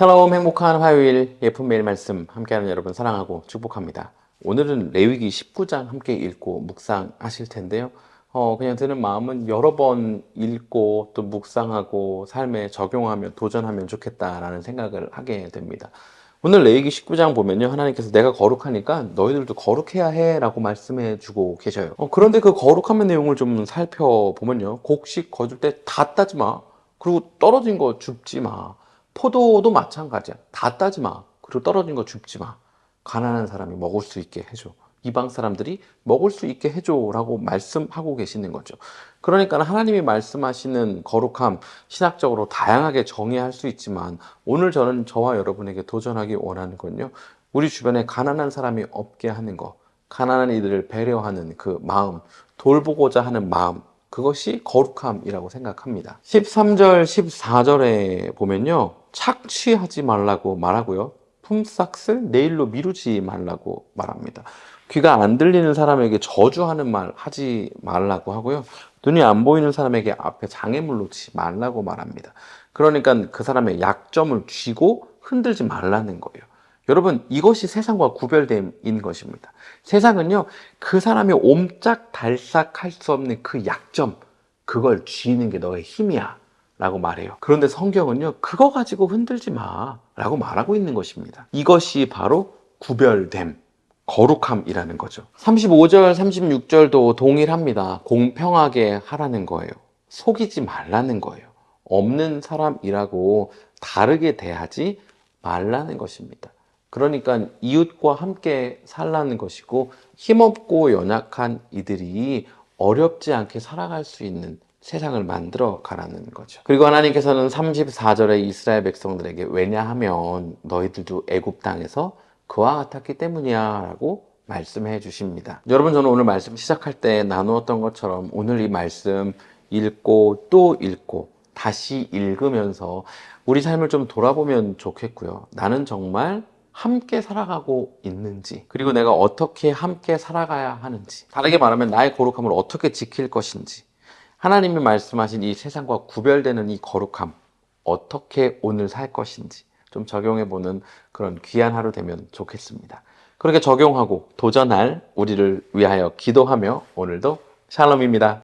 샬롬 행복한 화요일 예쁜 매일 말씀 함께하는 여러분 사랑하고 축복합니다. 오늘은 레위기 19장 함께 읽고 묵상하실 텐데요. 어, 그냥 드는 마음은 여러 번 읽고 또 묵상하고 삶에 적용하면 도전하면 좋겠다라는 생각을 하게 됩니다. 오늘 레위기 19장 보면요. 하나님께서 내가 거룩하니까 너희들도 거룩해야 해 라고 말씀해 주고 계셔요. 어, 그런데 그 거룩함의 내용을 좀 살펴보면요. 곡식 거둘 때 다 따지 마. 그리고 떨어진 거 줍지 마. 포도도 마찬가지야. 다 따지 마. 그리고 떨어진 거 줍지 마. 가난한 사람이 먹을 수 있게 해줘. 이방 사람들이 먹을 수 있게 해줘라고 말씀하고 계시는 거죠. 그러니까 하나님이 말씀하시는 거룩함 신학적으로 다양하게 정의할 수 있지만 오늘 저는 저와 여러분에게 도전하기 원하는 건요. 우리 주변에 가난한 사람이 없게 하는 거, 가난한 이들을 배려하는 그 마음, 돌보고자 하는 마음, 그것이 거룩함이라고 생각합니다. 13절, 14절에 보면요. 착취하지 말라고 말하고요. 품삯을 내일로 미루지 말라고 말합니다. 귀가 안 들리는 사람에게 저주하는 말 하지 말라고 하고요. 눈이 안 보이는 사람에게 앞에 장애물 놓지 말라고 말합니다. 그러니까 그 사람의 약점을 쥐고 흔들지 말라는 거예요. 여러분, 이것이 세상과 구별됨인 것입니다. 세상은요, 그 사람이 옴짝달싹 할 수 없는 그 약점, 그걸 쥐는 게 너의 힘이야. 라고 말해요. 그런데 성경은요, 그거 가지고 흔들지 마. 라고 말하고 있는 것입니다. 이것이 바로 구별됨, 거룩함이라는 거죠. 35절, 36절도 동일합니다. 공평하게 하라는 거예요. 속이지 말라는 거예요. 없는 사람이라고 다르게 대하지 말라는 것입니다. 그러니까 이웃과 함께 살라는 것이고 힘없고 연약한 이들이 어렵지 않게 살아갈 수 있는 세상을 만들어 가라는 거죠. 그리고 하나님께서는 34절에 이스라엘 백성들에게 왜냐하면 너희들도 애굽 땅에서 그와 같았기 때문이야라고 말씀해 주십니다. 여러분 저는 오늘 말씀 시작할 때 나누었던 것처럼 오늘 이 말씀 읽고 또 읽고 다시 읽으면서 우리 삶을 좀 돌아보면 좋겠고요. 나는 정말 함께 살아가고 있는지, 그리고 내가 어떻게 함께 살아가야 하는지, 다르게 말하면 나의 거룩함을 어떻게 지킬 것인지, 하나님이 말씀하신 이 세상과 구별되는 이 거룩함, 어떻게 오늘 살 것인지 좀 적용해 보는 그런 귀한 하루 되면 좋겠습니다. 그렇게 적용하고 도전할 우리를 위하여 기도하며 오늘도 샬롬입니다.